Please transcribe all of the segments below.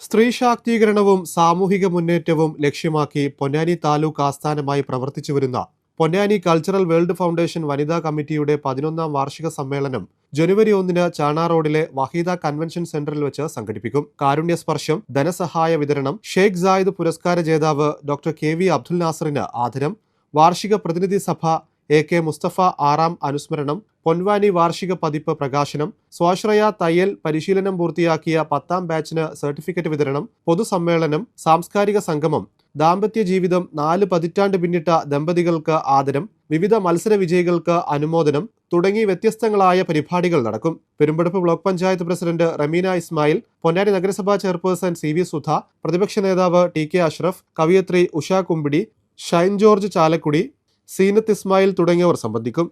സ്ത്രീ ശാക്തീകരണവും സാമൂഹിക മുന്നേറ്റവും ലക്ഷ്യമാക്കി പൊന്നാനി താലൂക്ക് ആസ്ഥാനമായി പ്രവർത്തിച്ചു വരുന്ന പൊന്നാനി കൾച്ചറൽ വേൾഡ് ഫൗണ്ടേഷൻ വനിതാ കമ്മിറ്റിയുടെ പതിനൊന്നാം വാർഷിക സമ്മേളനം ജനുവരി ഒന്നിന് ചാണ റോഡിലെ വഹീദ കൺവെൻഷൻ സെന്ററിൽ വെച്ച് സംഘടിപ്പിക്കും. കാരുണ്യസ്പർശം ധനസഹായ വിതരണം ഷെയ്ഖ് സായിദ് പുരസ്കാര ജേതാവ് ഡോക്ടർ കെ വി അബ്ദുൽ നാസറിന് ആദരം വാർഷിക പ്രതിനിധി സഭ എ കെ മുസ്തഫ ആറാം അനുസ്മരണം പൊൻവാനി വാർഷിക പതിപ്പ് പ്രകാശനം സ്വാശ്രയ തയ്യൽ പരിശീലനം പൂർത്തിയാക്കിയ പത്താം ബാച്ചിന് സർട്ടിഫിക്കറ്റ് വിതരണം പൊതുസമ്മേളനം സാംസ്കാരിക സംഗമം ദാമ്പത്യ ജീവിതം നാല് പതിറ്റാണ്ട് പിന്നിട്ട ദമ്പതികൾക്ക് ആദരം വിവിധ മത്സര വിജയികൾക്ക് അനുമോദനം തുടങ്ങി വ്യത്യസ്തങ്ങളായ പരിപാടികൾ നടക്കും. പെരുമ്പടപ്പ് ബ്ലോക്ക് പഞ്ചായത്ത് പ്രസിഡന്റ് റമീന ഇസ്മായിൽ പൊന്നാനി നഗരസഭാ ചെയർപേഴ്സൺ സി വി സുധ പ്രതിപക്ഷ നേതാവ് ടി കെ അഷ്റഫ് കവിയത്രി ഉഷ കുമ്പിടി ഷൈൻ ജോർജ് ചാലക്കുടി സീനത്ത് ഇസ്മായിൽ തുടങ്ങിയവർ സംബന്ധിക്കും.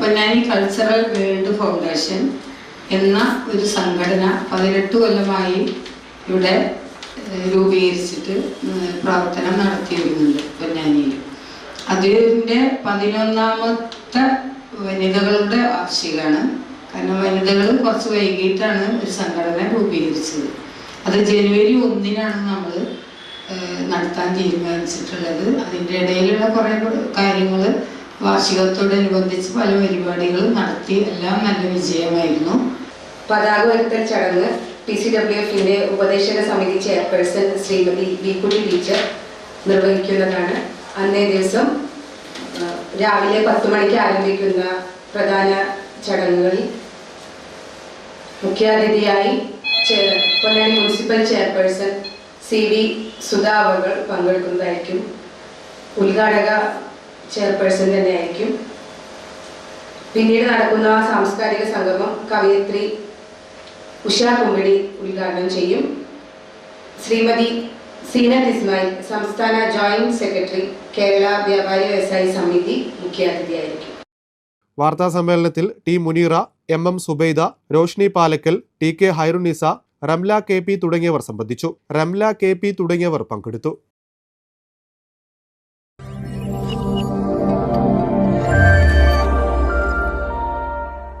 പൊന്നാനി കൾച്ചറൽ വേൾഡ് ഫൗണ്ടേഷൻ എന്ന ഒരു സംഘടന പതിനെട്ട് കൊല്ലമായി ഇവിടെ രൂപീകരിച്ചിട്ട് പ്രവർത്തനം നടത്തി വരുന്നുണ്ട് പൊന്നാനിയിൽ. അതിന്റെ പതിനൊന്നാമത്തെ വനിതകളുടെ വാർഷികമാണ്. കാരണം വനിതകൾ കുറച്ച് വൈകിട്ടാണ് ഒരു സംഘടന രൂപീകരിച്ചത്. അത് ജനുവരി ഒന്നിനാണ് നമ്മൾ നടത്താൻ തീരുമാനിച്ചിട്ടുള്ളത്. അതിന്റെ ഇടയിലുള്ള കുറേ കാര്യങ്ങൾ വാർഷികത്തോടനുബന്ധിച്ച് പല പരിപാടികളും നടത്തി എല്ലാം നല്ല വിജയമായിരുന്നു. പതാക ഉയർത്തൽ ചടങ്ങ് പി സി ഡബ്ല്യു എഫിന്റെ ഉപദേശക സമിതി ചെയർപേഴ്സൺ ശ്രീമതി വിക്കുടി ടീച്ചർ നിർവഹിക്കുന്നതാണ്. അന്നേ ദിവസം രാവിലെ പത്ത് മണിക്ക് ആരംഭിക്കുന്ന പ്രധാന ചടങ്ങുകളിൽ മുഖ്യാതിഥിയായി Ponnani municipal chairperson C V സുധാവകൾ പങ്കെടുക്കുന്നതായിരിക്കും. ഉദ്ഘാടക ചെയർപേഴ്സൺ തന്നെയായിരിക്കും. പിന്നീട് നടക്കുന്ന സാംസ്കാരിക സംഗമം കവയത്രി ഉഷ കുമ്പിടി ഉദ്ഘാടനം ചെയ്യും. ശ്രീമതി സീന ഇസ്മായിൽ സംസ്ഥാന ജോയിന്റ് സെക്രട്ടറി കേരള വ്യാപാരി വ്യവസായി സമിതി മുഖ്യാതിഥിയായിരിക്കും. വാർത്താ സമ്മേളനത്തിൽ T Munira M M Subaida Roshni Palakkal T K Hairunisa Ramla K തുടങ്ങിയവർ സംബന്ധിച്ചു. റംല കെ തുടങ്ങിയവർ പങ്കെടുത്തു.